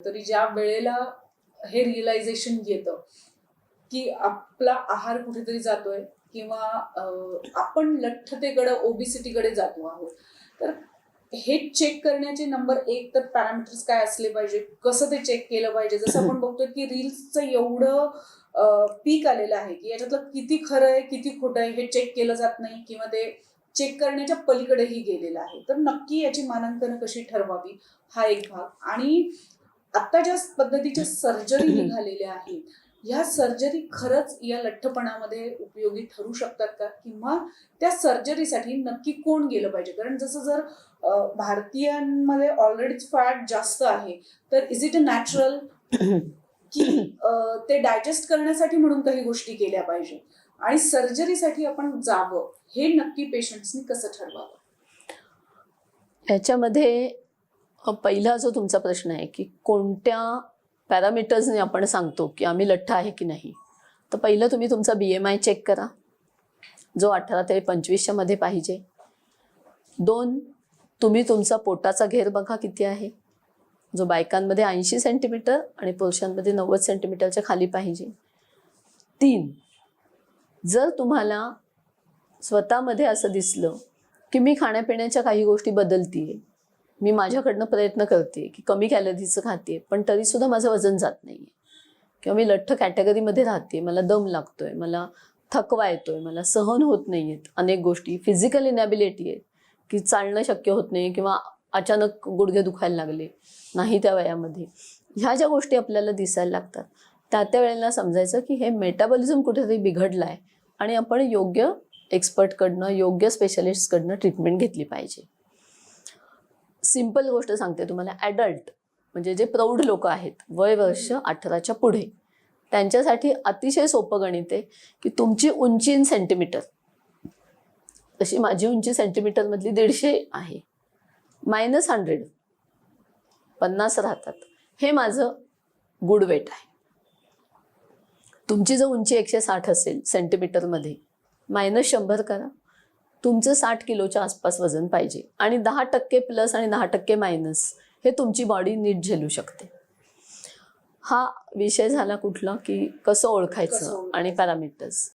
तरी ज्या वेळेला हे रिअलायझेशन येतं की आपला आहार कुठेतरी जातोय किंवा आपण लठ्ठतेकडे ओबिसिटीकडे जातो आहोत. तर हे चेक करण्याचे नंबर एक तर पॅरामीटर्स काय असले पाहिजे कसं ते चेक केलं पाहिजे? जसं आपण बघतोय की रील्सचं एवढं पीक आलेलं आहे की याच्यातलं किती खरं आहे किती खोटं आहे हे चेक केलं जात नाही किंवा ते चेक करण्याच्या पलीकडेही गेलेलं आहे. तर नक्की याची मानांकनं कशी ठरवावी? हा एक भाग. आणि आता ज्या पद्धतीच्या सर्जरी निघालेल्या आहेत ह्या सर्जरी खरंच या लठ्ठपणामध्ये उपयोगी ठरू शकतात का? किंवा त्या सर्जरीसाठी नक्की कोण गेलं पाहिजे? कारण जसं जर भारतीयांमध्ये ऑलरेडीच फॅट जास्त आहे तर इज इट अ नॅचरल की ते डायजेस्ट करण्यासाठी म्हणून काही गोष्टी केल्या पाहिजे? आणि सर्जरीसाठी आपण जावं हे नक्की पेशंट्सनी कसं ठरवावं? याच्यामध्ये पहिला जो तुमचा प्रश्न आहे की कोणत्या पॅरामीटर्सने आपण सांगतो की आम्ही लठ्ठ आहे की नाही? तर पहिलं तुम्ही तुमचा बी एम आय चेक करा. जो अठरा ते पंचवीसच्या मध्ये पाहिजे. दोन तुम्ही तुमचा पोटाचा घेर बघा किती आहे. जो बायकांमध्ये ऐंशी सेंटीमीटर आणि पुरुषांमध्ये नव्वद सेंटीमीटरच्या खाली पाहिजे. तीन जर तुम्हाला स्वतःमध्ये असं दिसलं की मी खाण्यापिण्याच्या काही गोष्टी बदलतीये मी माझ्याकडनं प्रयत्न करते की कमी कॅलरीचं खाते पण तरीसुद्धा माझं वजन जात नाही आहे किंवा मी लठ्ठ कॅटेगरीमध्ये राहते मला दम लागतोय मला थकवा येतोय मला सहन होत नाही आहेत अनेक गोष्टी फिजिकल इनॅबिलिटी आहेत की चालणं शक्य होत नाही किंवा अचानक गुडघे दुखायला लागले नाही त्या वयामध्ये. ह्या ज्या गोष्टी आपल्याला दिसायला लागतात त्या त्या वेळेला समजायचं की हे मेटाबॉलिझम कुठेतरी बिघडलं आहे आणि आपण योग्य एक्सपर्टकडनं योग्य स्पेशलिस्टकडनं ट्रीटमेंट घेतली पाहिजे. सिंपल गोष्ट सांगते तुम्हाला ॲडल्ट म्हणजे जे प्रौढ लोक आहेत वय वर्ष अठराच्या पुढे त्यांच्यासाठी अतिशय सोपं गणित आहे की तुमची उंची इन सेंटीमीटर तशी माझी उंची सेंटीमीटरमधली दीडशे आहे. मायनस हंड्रेड पन्नास राहतात. हे माझं गुड वेट आहे. तुमची जर उंची एकशे साठ असेल सेंटीमीटरमध्ये मायनस शंभर करा. तुमचं साठ किलोच्या आसपास वजन पाहिजे. आणि दहा टक्के प्लस आणि दहा टक्के मायनस हे तुमची बॉडी नीट झेलू शकते. हा विषय झाला कुठला की कसं ओळखायचं? आणि पॅरामीटर्स